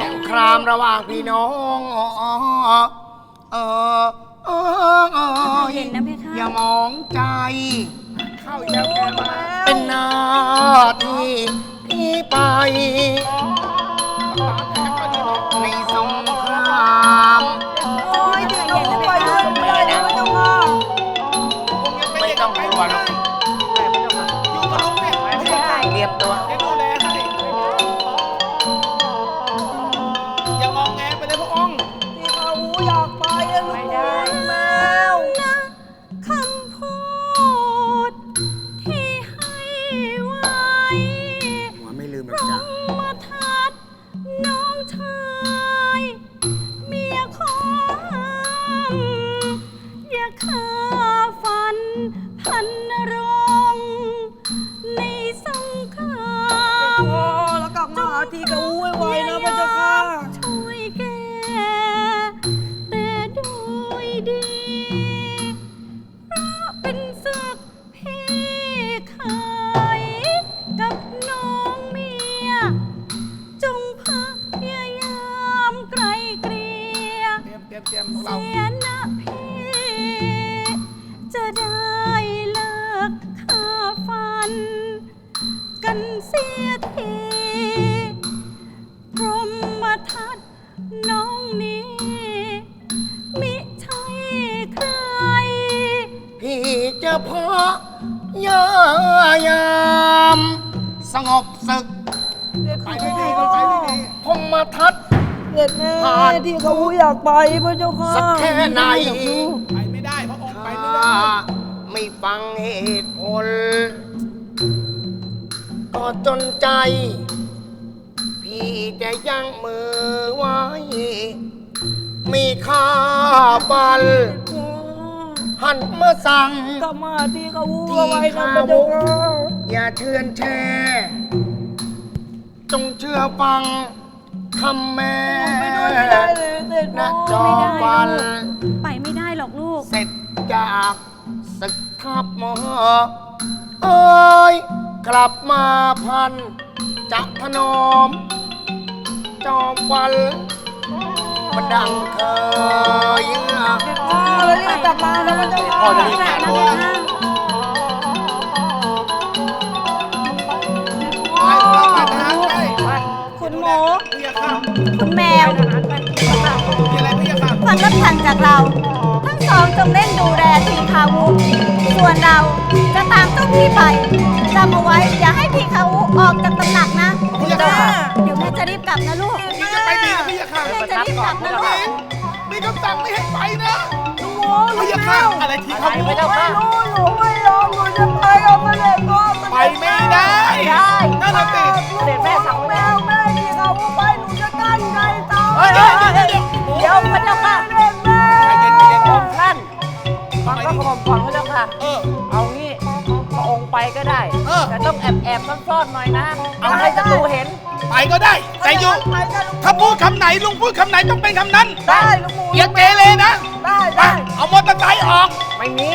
สงครามระหว่างพี่น้องเออเออเออเห็นนะเพคะอย่ามองใจ เข้าอีกแล้วแกมาเป็นหน้าที่ที่ไป ในสงครามายาม สงบศึกไปด้วยดีก็ไปด้วยดีพมมาทัด เด็ดแม่ที่เขาอยากไปพระเจ้าค่ะสักแค่ไหนไปไม่ได้พระองค์ไปไม่ถ้าได้ไม่ฟังเหตุผล ก็จนใจ พี่จะยังมือไว้ มีค่าบัล หันมาสั่งกลับมาหาที่เขาเอาไว้นะพระเจ้าค่ะอย่าเชื่อนแช่จงเชื่อฟังคำแม่ไปด้วยไม่ได้เลยเด็ดนะน้จออยมวัน ไปไม่ได้หรอกลูก เสร็จจากศึกทัพมหาเอ้ย กลับมาพันจะถนอม จอมวัน มันดังเคยพ่อแล้วรีบกลับมานะพระเจ้าพ่อจะรีบกลับนะเลเพยคะไปเราคุณหมูคุณแมวฟังรับสั่งจากเรา ทั้งสองจงเล่นดูแลทีคาวุส่วนเราจะตามเจ้าพี่ไป จำเอาไว้ อย่าให้ทีคาวุออกจากตำหนักนะ พี่ยาข้ามเดี๋ยวแม่จะรีบกลับนะลูก พี่จะไปดีนะพี่ยาข้ามแม่จะรีบกลับนะลูกมีคำสั่งไม่ให้ไปนะหนูพี่ยาข้ามอะไรที่เขาพูด ไม่รู้หนูไม่ยอมหนูจะ องแอบแอบๆซ่อนๆหน่อยนะเอาเอาให้ศัตรูเห็น ไปก็ได้ แต่อยู่ไปกันลุงถ้าพูดคำไหนลุงพูดคำไหนต้องเป็นคำนั้นได้ลุงหมูอย่าเกเรนะได้ไปได้เอามอเตอร์ไซค์ออก ไม่มี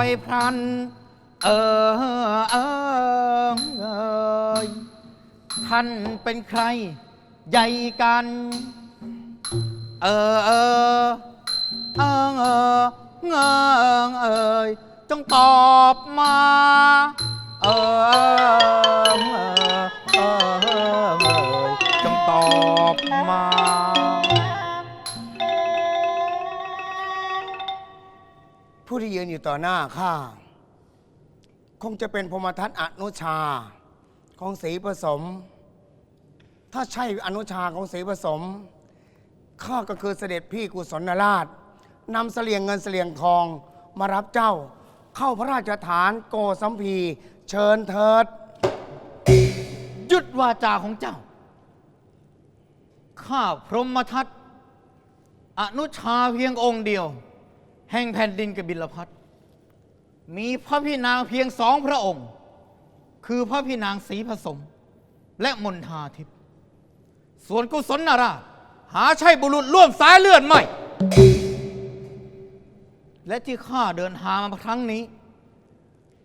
ไปพรัน เออเออเอยท่านเป็นใครใหญ่กัน เออเออเออเออเออเอยจงตอบมา เออเออเออจงตอบมา ผู้ที่ยืนอยู่ต่อหน้าข้าคงจะเป็นพรหมทัตอนุชา ของศรีผสม ถ้าใช่อนุชาของศรีผสมข้าก็คือเสด็จพี่กุศลราชนำเสลียงเงินเสลียงทองมารับเจ้า เข้าพระราชฐานโกสัมพี เชิญเถิด หยุดวาจาของเจ้า ข้าพรหมทัตอนุชาเพียงองค์เดียว แห่งแผ่นดินกบิลพัทมีพระพี่นางเพียงสองพระองค์ คือพระพี่นางศรีผสม และมนทาทิพย์ส่วนกุศลนาราชหาใช่บุรุษร่วมสายเลือดไม่ และที่ข้าเดินทางมาครั้งนี้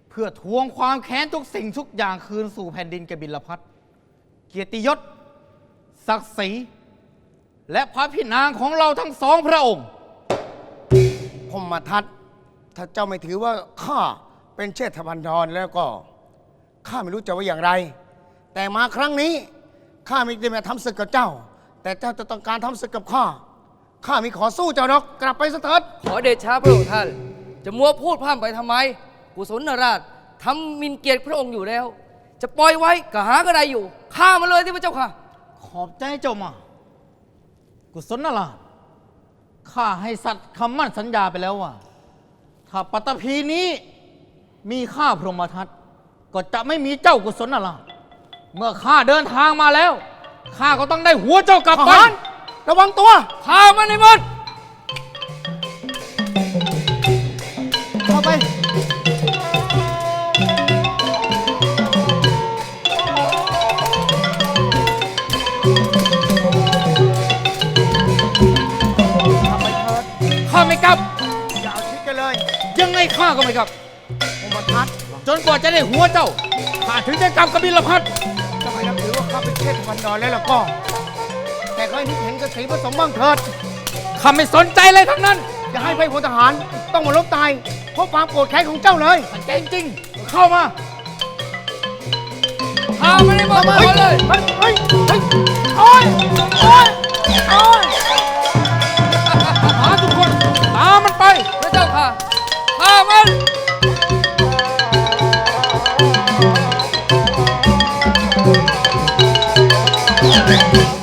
เพื่อทวงความแค้นทุกสิ่งทุกอย่างคืนสู่แผ่นดินกบิลพัทเกียรติยศ ศักดิ์ศรีและพระพี่นางของเราทั้งสองพระองค์ พรหมทัตถ้าเจ้าไม่ถือว่าข้าเป็นเชษฐพันธรแล้วก็ข้าไม่รู้จะว่าอย่างไร แต่มาครั้งนี้ข้าไม่ได้มาทำศึกกับเจ้า แต่เจ้าจะต้องการทำศึกกับข้าข้ามีขอสู้เจ้าดอกกลับไปสเถิดขอเดชะพระองค์ท่าน จะมัวพูดพร่ำไปทำไม กุศลนราชทำหมินเกียรติพระองค์อยู่แล้ว จะปล่อยไว้ก็หากระไรอยู่ฆ่ามาเลยที่พระเจ้าค่ะ ขอบใจเจ้ามา กุศลนาราช ข้าให้สัตว์คำมั่นสัญญาไปแล้วว่า ถ้าปัตตภีนี้มีข้าพรหมทัตก็จะไม่มีเจ้ากุศลนาราชเมื่อข้าเดินทางมาแล้วข้าก็ต้องได้หัวเจ้ากลับทไปหารระวังตัวฆ่ามันในหมด ไงข้าก็ไม่กลับพรหมทัตจนกว่าจะได้หัวเจ้าข้าถึงจะกลับกบิลพัททำไมนับถือว่าข้าเป็นเชษฐพันธรแล้วล่ะก็ แต่ก็ให้นึกเห็นกับสีผสมบ้างเถิดข้าไม่สนใจเลยทั้งนั้น อย่าให้ไพพลทหารต้องมาลบตายเพราะความโกรธแค้นของเจ้าเลยมันเก่งจริงเข้ามาฆ่ามันในหมดหมดเลยเฮ้ยเฮ้ย เฮ้ย โอ้ย โอ้ย โอ้ยหาทุกคนตามมันไปพระเจ้าค่ะ ฆ่ามัน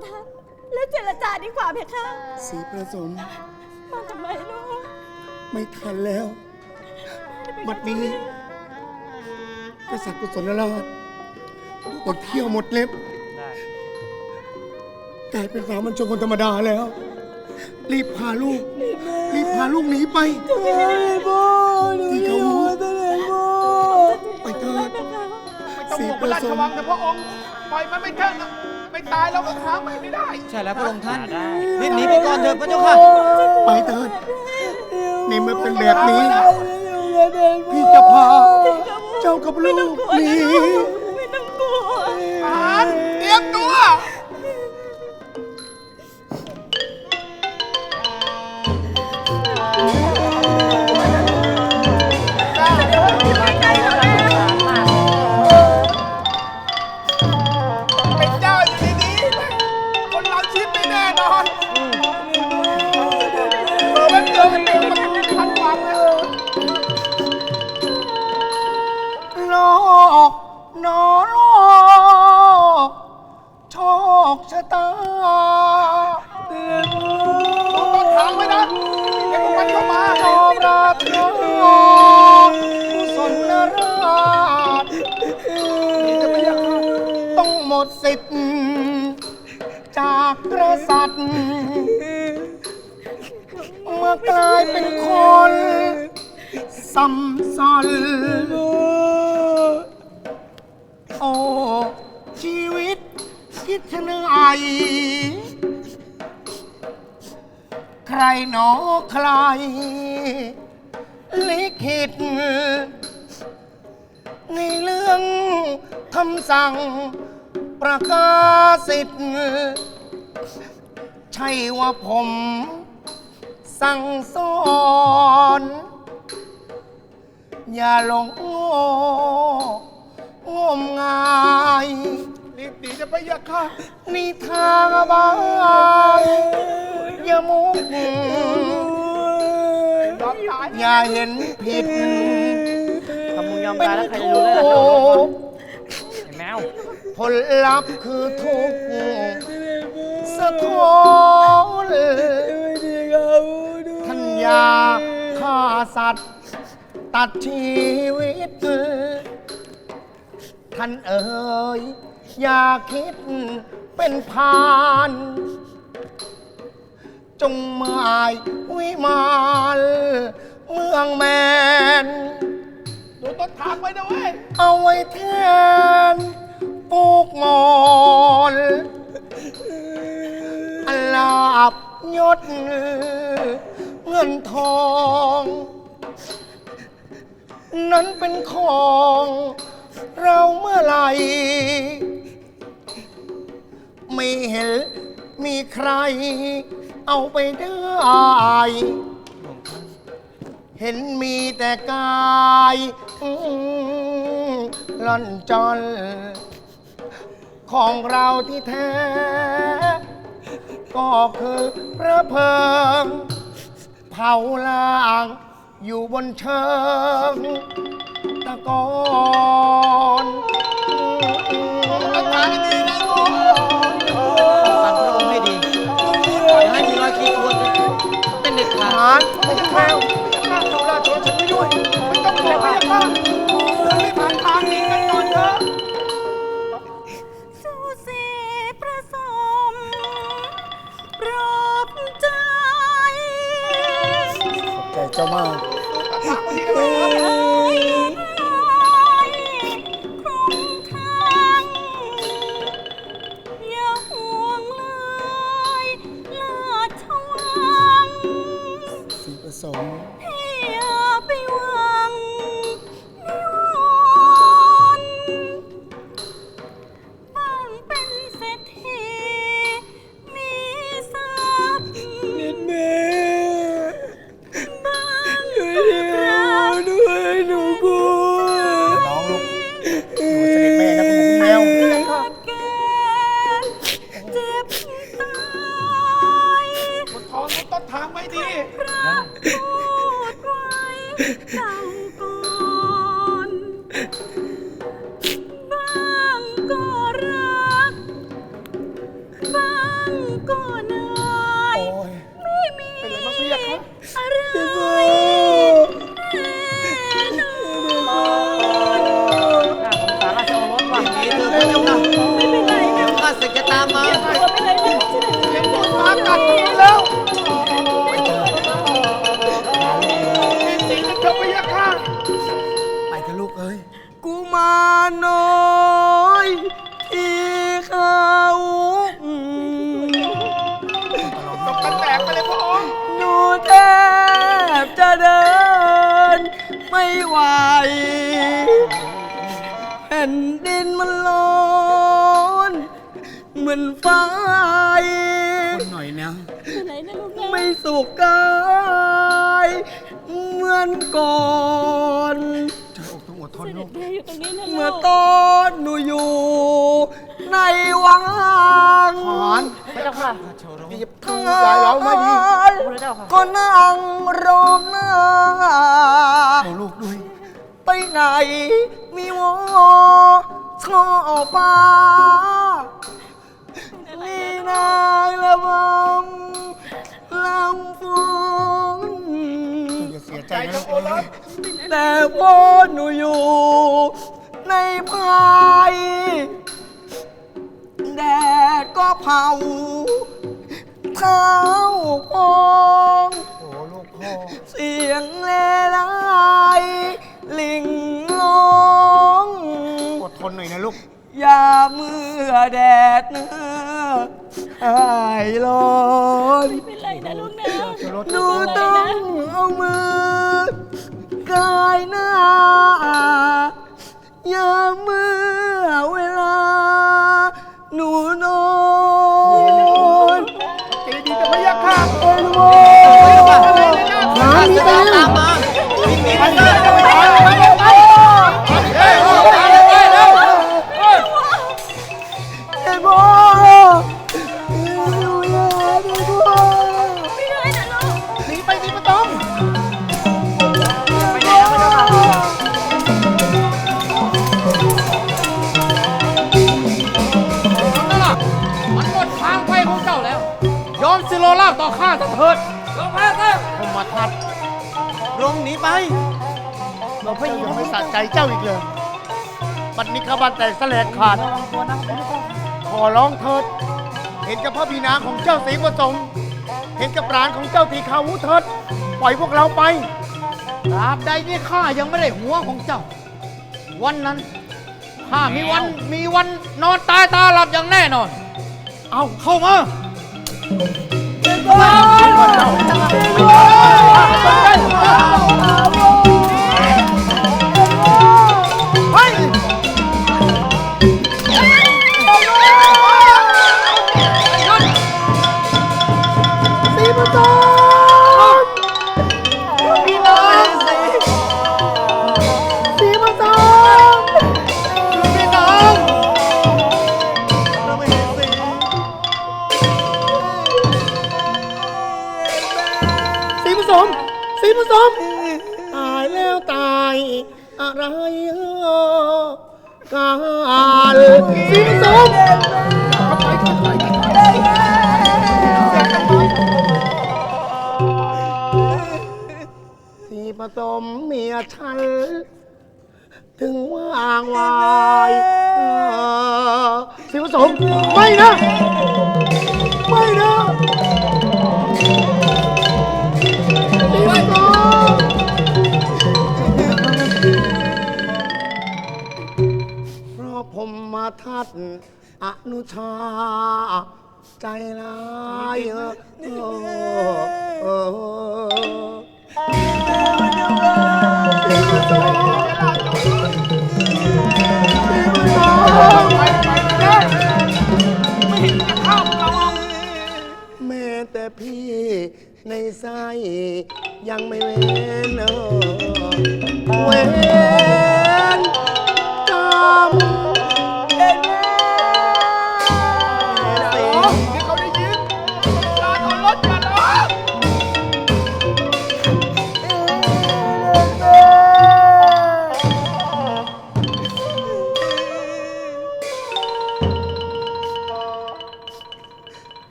เจอพรหมทัตแล้วเจรจาดีกว่าเพคะสีประสมมาทำไมลูกไม่ทันแล้วบัดนี้กษัตริย์กุศลราชหมดเที่ยวหมดเล็บกลายเป็นสามัญชนคนธรรมดาแล้ว รีบพาลูก รีบพาลูกหนีไปที่เขารู้ไปเถิดต้องสีบุกปพระระราสชมวังนะพระองค์ปล่อยมันไม่เถอะนะไม่ ตายเราก็ค้างไปไม่ได้ ใช่แล้วพระองค์ท่านได้ รีบหนีไปก่อนเถิดพระเจ้าค่ะไปเถิดในเมื่อเป็นแบบนี้ พี่จะพาเจ้ากับลูกหนี คิดเหนื่อใครหนอใคร ลิขิต ในเรื่องคำสั่งประกาศสิทธิ์ใช่ว่าผม สั่งสอนอย่าหลงโง่งมงาย รีบหนีจะไปยักข้านี่ทางบายอย่ามุกยอมตายอย่าเห็นผิดถ้ามึงยอมเป็นตายแล้วใครจะทุรู้กได้ล่ะข์ไอ้แมวผลลัพธ์คือทุกข์สะท้อนท่านอยาฆ่าสัตว์ ตัดชีวิตท่านเอ๋ย อย่าคิดเป็นพาน จงหมายวิมานเมืองแมน ดูต้นทางไว้นะเว้ย เอาไว้แทนปลูกหมอนอลาบยศเงินทอง นั้นเป็นของ เราเมื่อไหร่ ไม่เห็น มีใคร เอาไปได้ เห็นมีแต่กายอื้อล่อนจอน ของเราที่แท้ ก็คือพระเพิง เผาล่างอยู่บนเชิงตะกอนารไม่ใช่แมวข้าเราราชนฉันไม่ด้วยมันต้องกลัวไปยักข้าเราไม่ผ่านทางนี้กันก่อนเถอะสูสีประสมปรบใจใจเจ้ามากทางนี้ด้วยครับ สีผสมให้อย่าไปหวังนิวนบ้างเป็นเศรษฐีมีทรัพย์นิดเมบ้างก็รักด้วยหนูกูน้องลูกดูเสด็จแม่นะคุณแมวแก่เจ็บตายบนท้องต้นทางไว้ดี ไม่ไหวแผ่นดินมันร้อนเหมือนไฟ คนหน่อยนะ ไหนนะลูกนะไม่สุขกายเหมือนก่อนเจ้าอกต้องอดทนเสลูด็กจแม่อยู่ตรงนี้นะเมื่อลูกตอนหนูอยู่ ในวังทหารพระเจ้าค่ะหยิบทางยายเราไม่ดีพระเจ้าค่ะก็นั่งร้องหน้าเอาลูกด้วยไปไหนมีวอช่อฟ้ามีนางระบำลำฝนอย่าเสียใจใจนะจะลูกโอรเอ้ยสแต่พอหนูอยู่ในในภา เผาเท้าพองโอ้ลูกพ่อเสียงเลไลายลิงร้อง อดทนหน่อยนะลูก ยาเมื่อแดดเนื้อหายร้อนไม่เป็นไรนะลูกนะหนูต้องเอามือกายหน้ายามเมื่อเวลา หนูนอนใจดีจะพยักข้าเอ็นโวหามีตามตามมาไปเลยจะไปทานไปไปไปไป แตกแสลกขาด ขอร้องเถิด เห็นกับพระพีนางของเจ้าศรีประสงค์เห็นกับร้านของเจ้าตีขาวุธเถิด ปล่อยพวกเราไป ตราบใดที่ข้ายังไม่ได้หัวของเจ้า วันนั้นข้ามีวันมีวันนอนตายตาหลับอย่างแน่นอน เอาเข้ามาสี สมเมียฉัน ถึงว่างวายเออสีผสมไม่นะ ไม่นะสีผสม เพราะผมมาทัดอนุชา ใจร้ายเออเออ แม้แต่พี่ในไส้ยังไม่เว้นเออเว้น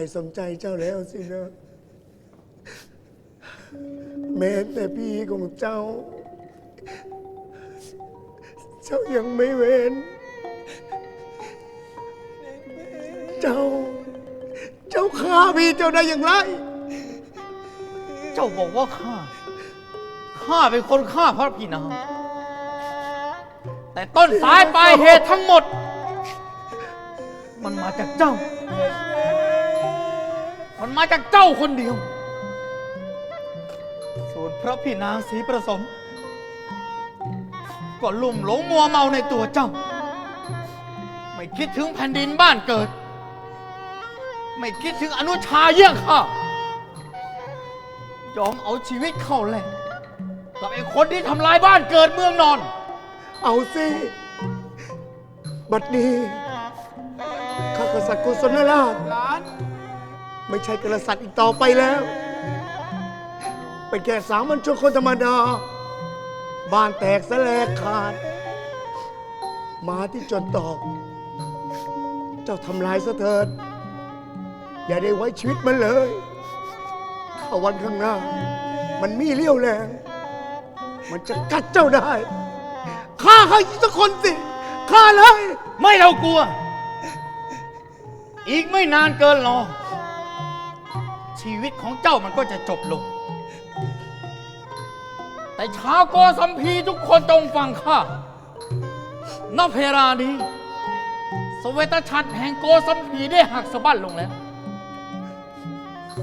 สะใจสมใจเจ้าแล้วสินะแม้แต่พี่ของเจ้า เจ้ายังไม่เว้น เจ้า เจ้าฆ่าพี่เจ้าได้อย่างไร เจ้าบอกว่าข้า ข้าเป็นคนฆ่าพระพี่นางแต่ต้นสายปลายเหตุทั้งหมด มันมาจากเจ้า มันมาจากเจ้าคนเดียว ส่วนพระพี่นางศรีประสม ก็ลุ่มหลงมัวเมาในตัวเจ้า ไม่คิดถึงแผ่นดินบ้านเกิด ไม่คิดถึงอนุชาเยี่ยงข้ายอมเอาชีวิตเข้าแลกกับไอ้คนที่ทำลายบ้านเกิดเมืองนอน เอาสิบัดนี้ข้ากษัตริย์กุศลราช หลาน ไม่ใช่กษัตริย์อีกต่อไปแล้ว เป็นแค่สามัญชนคนธรรมดา บ้านแตกสลกขาด มาที่จนตอก เจ้าทำลายซะเถิด อย่าได้ไว้ชีวิตมันเลยถ้าวันข้างหน้า มันมีเลี้ยวแรง มันจะกัดเจ้าได้ฆ่าเขาอีกสักคนสิฆ่าเลย ไม่เรากลัว อีกไม่นานเกินรอ ชีวิตของเจ้ามันก็จะจบลง แต่ชาวโกสัมพีทุกคนจงฟังข้าณเพรานี้ สเวตฉัตรแห่งโกสัมพีได้หักสะบั้นลงแล้ว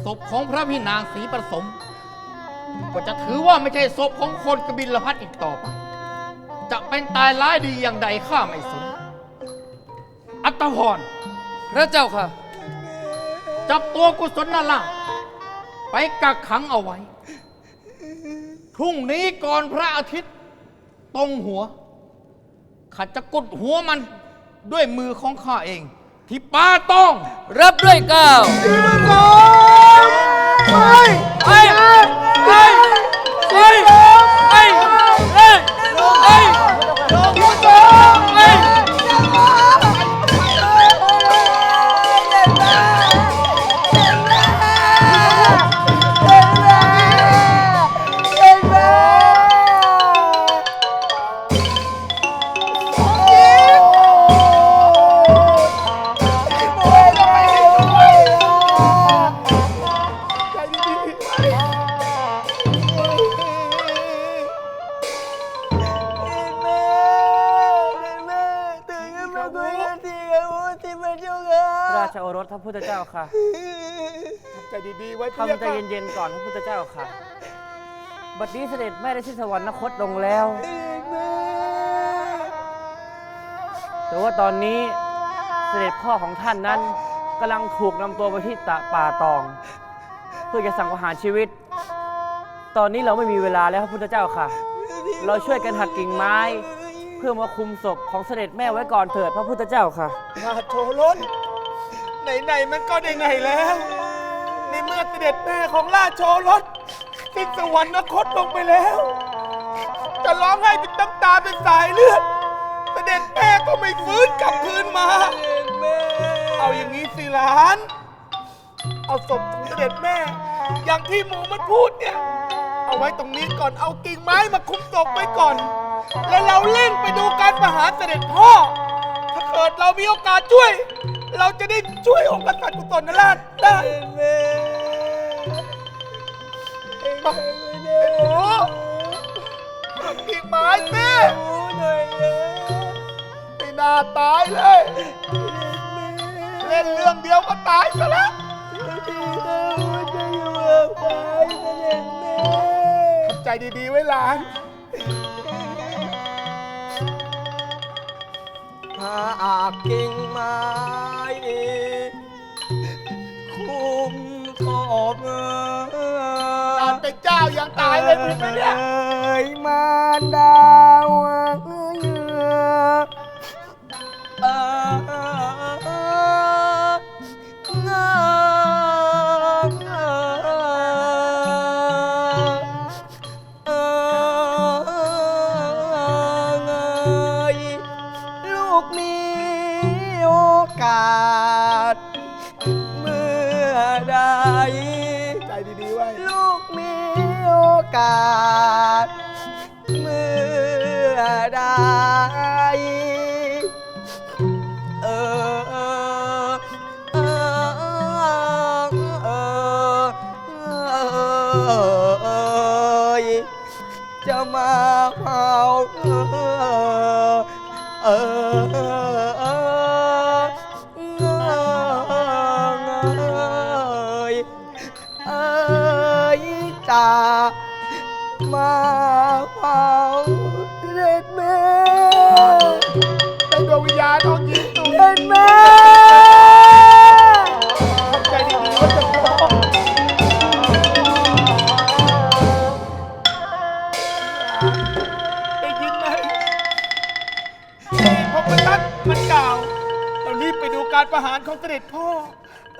ศพของพระพี่นางศรีประสม ก็จะถือว่าไม่ใช่ศพของคนกบิลพัทอีกต่อไป จะเป็นตายร้ายดีอย่างใดข้าไม่สน อัตพร พระเจ้าค่ะ จับตัวกุศลนาลา ไปกักขังเอาไว้ พรุ่งนี้ก่อนพระอาทิตย์ตรงหัวข้าจะกดหัวมันด้วยมือของข้าเอง ที่ป้าต้องรับด้วยเกล้าวไปไปไปไปไปไปไป ค่ะใจดีๆไว้ทำใจเย็นๆก่อนพระพุทธเจ้าค่ะ บัดนี้เสด็จแม่ได้สิ้นสวรรคตลงแล้ว แต่ว่าตอนนี้เสด็จพ่อของท่านนั้นกำลังถูกนำตัวไปที่ตะป่าตอง เพื่อจะสั่งประหารชีวิต ตอนนี้เราไม่มีเวลาแล้วพระพุทธเจ้าค่ะ เราช่วยกันหักกิ่งไม้ เพื่อมาคุมศพของเสด็จแม่ไว้ก่อนเถิดพระพุทธเจ้าค่ะราชโชรส ไหนๆมันก็ไหนๆแล้ว ในเมื่อเสด็จแม่ของราชโชรสสิ้นสวรรคตลงไปแล้ว จะร้องให้เป็นน้ำตาเป็นสายเลือด เสด็จแม่ก็ไม่ฟื้นกลับคืนมา เอาอย่างนี้สิหลาน เอาศพของเสด็จแม่ อย่างที่หมูมันพูดเนี่ย เอาไว้ตรงนี้ก่อนเอากิ่งไม้มาคุมศพไว้ก่อน แล้วเราเร่งไปดูการประหารเสด็จพ่อ ถ้าเกิดเรามีโอกาสช่วย เราจะได้ช่วยองค์กษัตริย์กุศลนราชได้ โอ้โหกิ่งไม้แม่ไม่น่าตายเลย เล่นเรื่องเดียวก็ตายซะแล้วใจดีๆไว้หลานถ้าอากิ่งไม้ ยังตายเลยมึงไหมเนี่ย เอ้ยมารดาว กาส การประหารของเสด็จพ่อ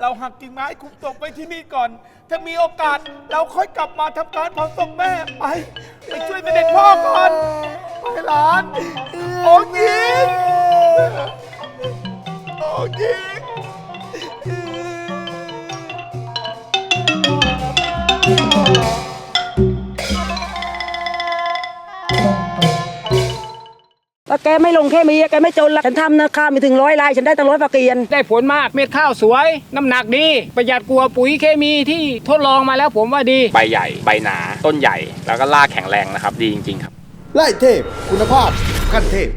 เราหักกิ่งไม้คุมศพไว้ที่นี่ก่อน ถ้ามีโอกาสเราค่อยกลับมาทำการเผาศพแม่ไปไปช่วยเสด็จพ่อก่อนไปหลาน โอ้ยิงโอ้ยิง ว่าแกไม่ลงแค่มีแกไม่จนละฉันทำนะข้าวมีถึงร้อยลายฉันได้ตั้งร้อยฝากเกียน ได้ผลมากเม็ดข้าวสวย น้ำหนักดี ประหยัดกลัวาปุ๋ยเคมีที่ทดลองมาแล้วผมว่าดี ใบใหญ่ ใบหนา ต้นใหญ่ แล้วก็รากแข็งแรงนะครับ ดีจริงๆครับ ไล่เทพ คุณภาพขั้นเทพ